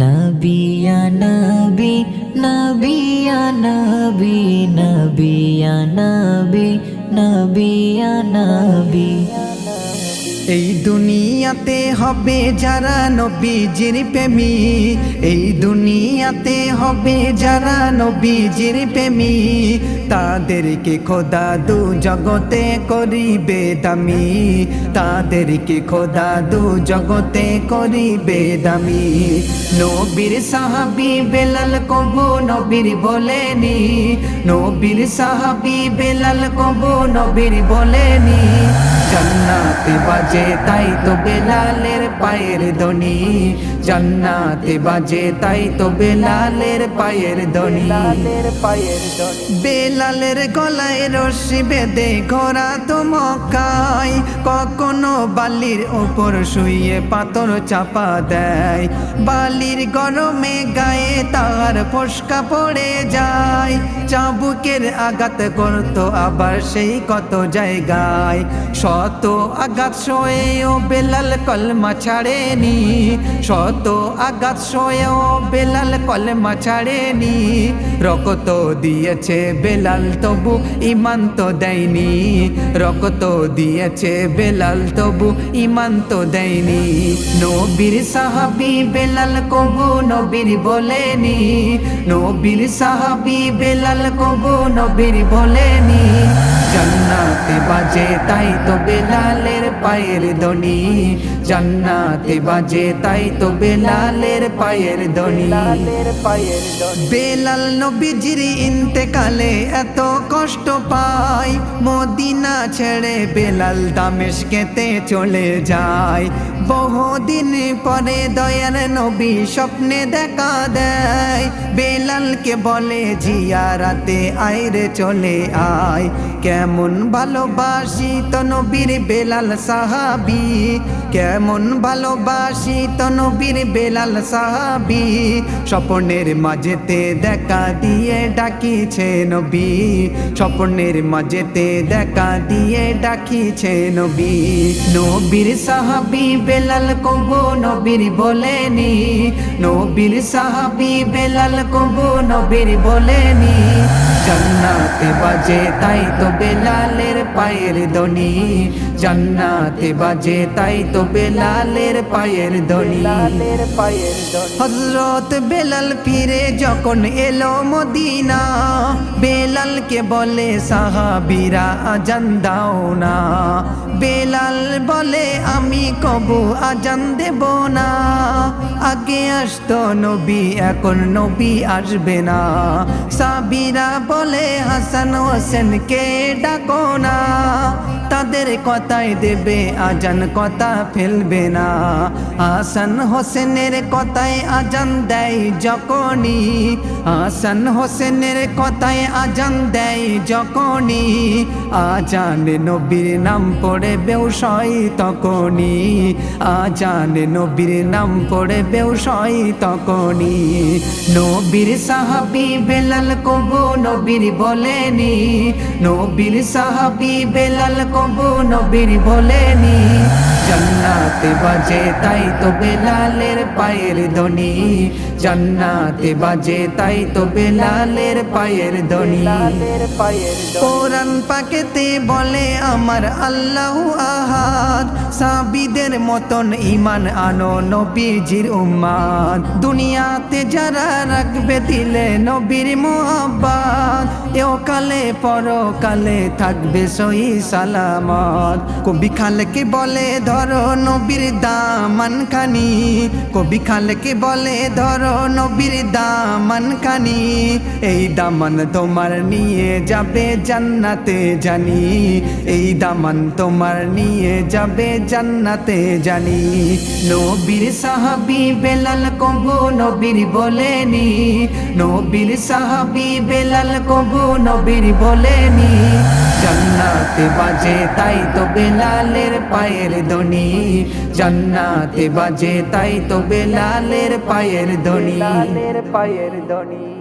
নবিয়া নবি নবিয়া নবি নবিয়া নবি নবিয়া নবী। এই দুনিয়াতে হবে যারা নবীজির প্রেমী। এই দুনিয়াতে হবে যারা নবীজির প্রেমী। তাদেরকে খোদা দু জগতে করিবে দামি। তাদেরকে খোদা দু জগতে করিবে দামি। নবীর সাহাবি বেলাল কবু নবীর বলেনি। নবীর সাহাবি বেলাল কবু নবীর বলেনি। জান্নাতে বাজে তাই তো বেলালের পায়ের দনি জান্নাতে বাজে তাই তো বেলালের পায়ের দনি পায়ের বেলালের গলায় রশি বেঁধে ঘোরা তো মক্কায়। কখনো বালির ওপর শুয়ে পাথর চাপা দেয়। বালির গরমে গায়ে তার ফসকা পড়ে যায়। চাবুকের আঘাত করতো আবার সেই কত জায়গায়। শত আঘাত সয়েও বেলাল কলমা ছাড়েনি। শত আঘাত সয়েও বেলাল কলমা ছাড়েনি। রকত দিয়েছে বেলাল, তবু ইমান তো দেয়নি। রকত দিয়েছে বেলাল, তবু ইমান তো দেয়নি। নবীর সাহাবি বেলাল কবু নবীর বলেনি। নবীর সাহাবি বেলাল কবু নবীর বলেনি। জান্নাতে বাজে তাই তো বেলালের পায়ের দনি জান্নাতে বাজে তাই তো বেলালের পায়ের দনি পায়ের বেলাল নবীজির ইন্তেকালে এত কষ্ট পায়। মদিনা ছেড়ে বেলাল দামেশকেতে চলে যায়। বহুদিন পরে দয়ার নবী স্বপ্নে দেখা দেয়। বেলালকে বলে জিয়ারাতে আইরে চলে আয়। কেমন ভালোবাসি তো নবীর বেলাল সাহাবি? কেমন ভালোবাসি তো নবীর বেলাল সাহাবি? স্বপ্নের মাঝেতে দেখা দিয়ে ডাকিছে নবী। স্বপ্নের মাঝেতে দেখা দিয়ে ডাকিছে নবী। নবীর সাহাবি বেলাল কবু নবীর বলেনি। নবীর সাহাবি বেলাল কবু নবীর বলেনি। জান্নাতে বাজে তাই তো বেলালের পায়ের দনি জান্নাতে বাজে তাই তো বেলালের পায়ের দনি হজরত বেলাল ফিরে যখন এলো মদিনা বেলালকে বলে সাহাবিরা আজান দাও না। বেলাল বলে আমি কবু আজান দেব না। আগে আসতো নবী এখন নবী আসবে না। সাবিরা বলে হাসান হোসেনকে ডাকো না। তাদের কথাই দেবে, আজান কথা ফেলবে না। হাসান হোসেনের কথায় আজান দেয় যখনই। হাসান হোসেনের কথায় আজান দেয় যখনই। আজান নবীর নাম পড়ে বেউসয় তখনই। আজান নবীর নাম পড়ে বেউসয় তখনই। নবীর সাহাবি বেলাল কবু নবীর বলেনি। নবীর সাহাবি বেলাল কবু নবীর বলেনি। জান্নাতে বাজে তাই তো বেলালের পায়ের দনি জান্নাতে বাজে তাই তো বেলালের পায়ের দনি কোরআন পাকেতে বলে আমার আল্লাহ আহাদ সাবিদের মতন ইমান আনো নবীজির উম্মাদ। দুনিয়াতে যারা রাখবে দিলে নবীর মোহাব্বাত এও কালে পরকালে থাকবে সহি সালামত। কবি খালকে বলে, ধরো নবীর দামান খানি কবি খালকে বলে, ধরো নবীর দামান খানি এই দামান তোমার নিয়ে যাবে জান্নাতে জানি। এই দামান তোমার নিয়ে যাবে জান্নাতে জানি। নবীর সাহাবি বেলাল কবু নবীর বলেনি। নবীর সাহাবি বেলাল কবু নবীর বলেনি। জান্নাতে বাজে, তাই তো বেলালের পায়ের দনি জান্নাতে বাজে, তাই তো বেলালের পায়ের দনি পায়ের দনি